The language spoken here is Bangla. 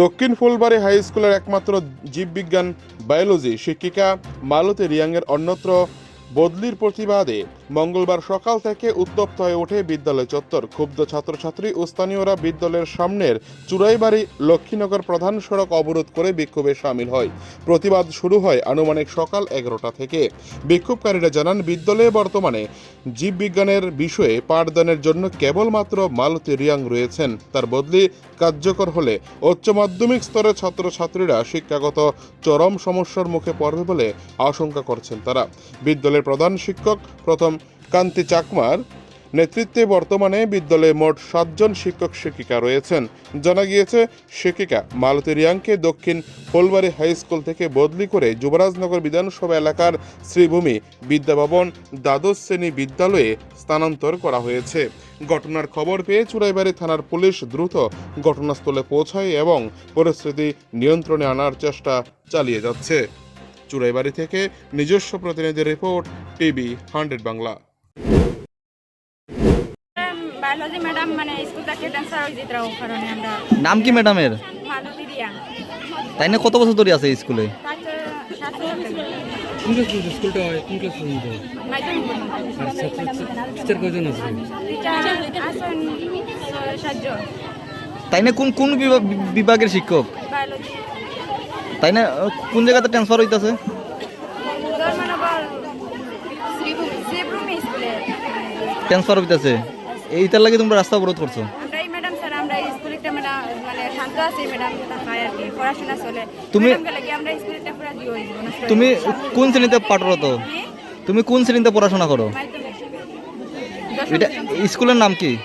দক্ষিণ ফুলবাড়ি হাই স্কুলের একমাত্র জীববিজ্ঞান বায়োলজি শিক্ষিকা মালতী রিয়াংয়ের অন্যত্র বদলির প্রতিবাদে মঙ্গলবার সকাল থেকে উত্তপ্ত হয়ে ওঠে বিদ্যালয় চত্বর। ক্ষুব্ধ ছাত্রছাত্রী ও স্থানীয়রা বিদ্যালয়ের সামনের চুরাইবাড়ি লক্ষ্মীনগর প্রধান সড়ক অবরোধ করে বিক্ষোভে সামিল হয়। প্রতিবাদ শুরু হয় আনুমানিক সকাল এগারোটা থেকে। বিক্ষোভকারীরা জানান, বিদ্যালয়ে বর্তমানে জীববিজ্ঞানের বিষয়ে পাঠদানের জন্য কেবলমাত্র মালতী রিয়াং রয়েছেন। তার বদলি কার্যকর হলে উচ্চ মাধ্যমিক স্তরের ছাত্রছাত্রীরা শিক্ষাগত চরম সমস্যার মুখে পড়বে বলে আশঙ্কা করছেন তারা। বিদ্যালয়ের প্রধান শিক্ষক প্রথম কান্তি চাকমার নেতৃত্বে বর্তমানে বিদ্যালয়ে মোট সাতজন শিক্ষক শিক্ষিকা রয়েছেন। জানা গিয়েছে, শিক্ষিকা মালতী রিয়াংকে দক্ষিণ ফুলবাড়ি হাই স্কুল থেকে বদলি করে যুবরাজনগর বিধানসভা এলাকার শ্রীভূমি বিদ্যাভবন দ্বাদশ শ্রেণি বিদ্যালয়ে স্থানান্তর করা হয়েছে। ঘটনার খবর পেয়ে চুরাইবাড়ি থানার পুলিশ দ্রুত ঘটনাস্থলে পৌঁছায় এবং পরিস্থিতি নিয়ন্ত্রণে আনার চেষ্টা চালিয়ে যাচ্ছে। চুরাইবাড়ি থেকে নিজস্ব প্রতিনিধি report TV hundred Bangla. Biology madam মানে স্কুল থেকে ট্রান্সফার যেতে কারণে আমরা নাম কি ম্যাডামের? মালতী দিয়া তাই না কত বছর ধরে আছে স্কুলে? তাতে সাত বছর থেকে কোন ক্লাস পর্যন্ত? স্কুলটা হয় কোন ক্লাস পর্যন্ত? আর টিচার কয়জন আছে? টিচার আসেন ছয়- তাই না কোন কোন বিভাগ- বিভাগের শিক্ষক? তাই না? কোন জায়গাতে ট্রান্সফার হইতাছে? ট্রান্সফার হইতাছে। এইটার লাগে তোমরা রাস্তা অবরোধ করছ? তুমি- তুমি কোন শ্রেণীতে পাঠরত? তুমি কোন শ্রেণীতে পড়াশোনা করো? এটা স্কুলের নাম কি?